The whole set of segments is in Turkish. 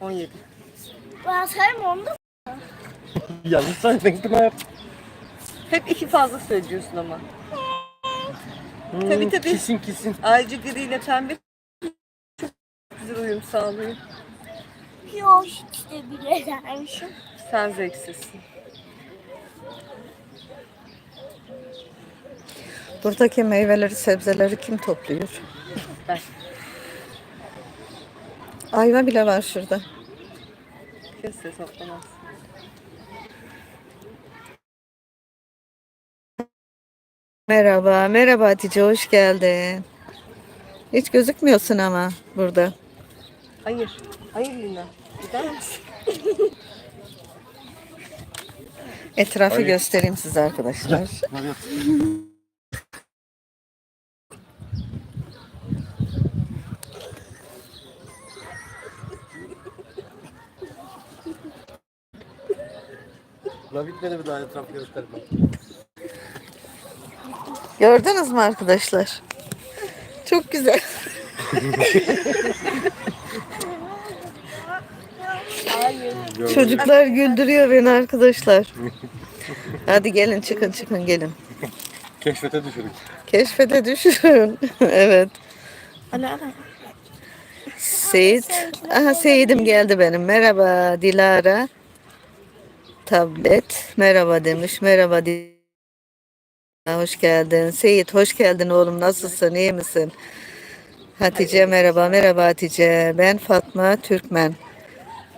17. Ben sayayım onu da. Yanlış saydın Pınar. Hep iki fazla söylüyorsun ama. Hmm, Tabii, tabii. Kesin kesin. Ayrıca gri ile pembe çok güzel uyum sağlıyor. Yok hiç de bile dermişim. Sen zevksizsin. Buradaki meyveleri, sebzeleri kim topluyor? Ben. Ayva bile var şurada. Kimse toplamaz. Merhaba, merhaba Hatice, hoş geldin. Hiç gözükmüyorsun ama burada. Hayır. Hayır Lina. Gider misin? Etrafı Hayır. göstereyim size arkadaşlar. La bitmedi bir daha etrafı gösterme. Gördünüz mü arkadaşlar? Çok güzel. Çocuklar güldürüyor beni arkadaşlar. Hadi gelin çıkın çıkın gelin. Keşfete düşürdük. Keşfete düşürün. evet. Ana ana. Seyit. Aha Seyit'im geldi benim. Merhaba Dilara. Tablet. Merhaba demiş. Merhaba Dilara. Hoş geldin. Seyit hoş geldin oğlum. Nasılsın? İyi misin? Hatice merhaba. Merhaba Hatice. Ben Fatma Türkmen.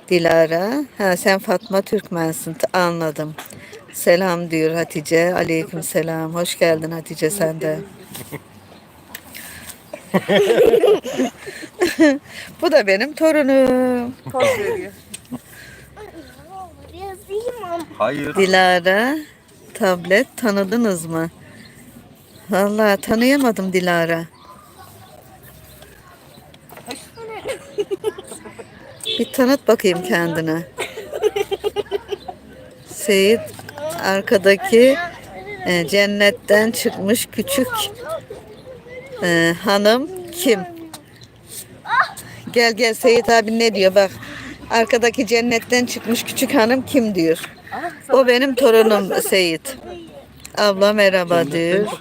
Dilara. Ha sen Fatma Türkmensin. Anladım. Selam diyor Hatice. Aleyküm selam. Hoş geldin Hatice sen de. Bu da benim torunum. Poz veriyor. Hayır. Dilara tablet tanıdınız mı? Vallahi tanıyamadım Dilara. Bir tanıt bakayım kendine. Seyit arkadaki e, cennetten çıkmış küçük e, hanım kim? Gel gel Seyit abi ne diyor bak. Arkadaki cennetten çıkmış küçük hanım kim diyor. O benim torunum Seyit. Abla merhaba diyor.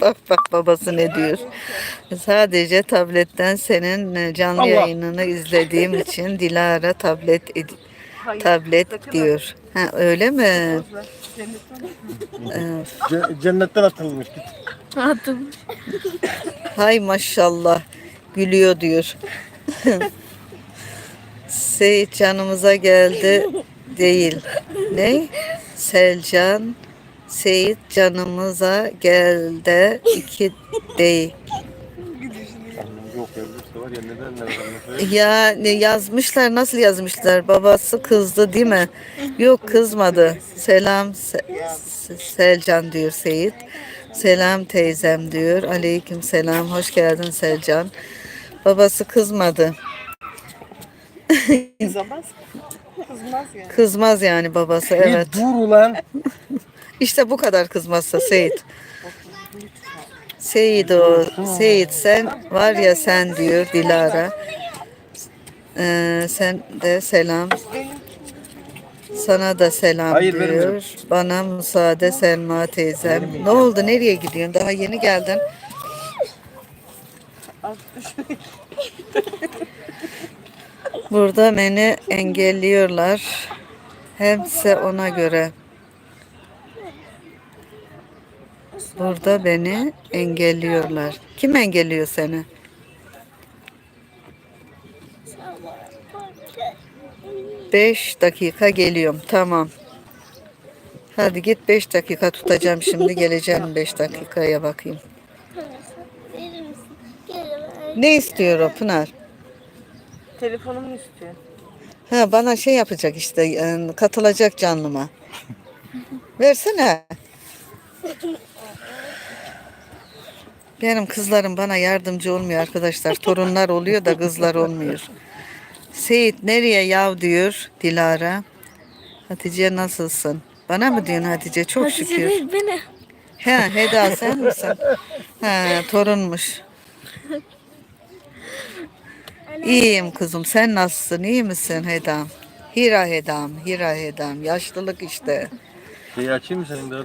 Bak bak babası ne diyor. Sadece tabletten senin e, canlı Allah. yayınını izlediğim için Dilara tablet ed- tablet diyor. Ha öyle mi? Cennetten atılmış. Git. Hay maşallah gülüyor diyor. Seyit canımıza geldi değil. Ne? Selcan Seyit canımıza geldi iki değil. Ya ne yazmışlar nasıl yazmışlar? Babası kızdı değil mi? Yok kızmadı. Selam Se- Se- Selcan diyor Seyit. Selam teyzem diyor. Aleyküm selam. Hoş geldin Selcan. Babası kızmadı. kızamaz. Kızmaz yani. Kızmaz yani babası Evet. Bir dur ulan. İşte bu kadar kızmazsa Seyit. Seyit o. Seyit sen var ya sen diyor Dilara. Ee, sen de selam. Sana da selam Hayır, diyor. vermiyorum. Bana müsaade Selma teyzem. Ne oldu? Nereye gidiyorsun? Daha yeni geldin. Burada beni engelliyorlar. Hepsi ona göre. Burada beni engelliyorlar. Kim engelliyor seni? Beş dakika geliyorum. Tamam. Hadi git beş dakika tutacağım şimdi. Geleceğim beş dakikaya bakayım. Verir misin? Gel ver. Ne istiyor o Pınar? Telefonumu istiyor. Ha bana şey yapacak işte e, katılacak canlıma. Versene. Benim kızlarım bana yardımcı olmuyor arkadaşlar. Torunlar oluyor da kızlar olmuyor. Seyit nereye yav diyor Dilara. Hatice nasılsın? Bana mı diyorsun Hatice? Çok Hatice şükür. değil beni. He Heda sen misin? Ha torunmuş. İyiyim kızım. Sen nasılsın? İyi misin Hedam? Hira Hedam, Hira Hedam. Yaşlılık işte. Şeyi açayım mı senin de?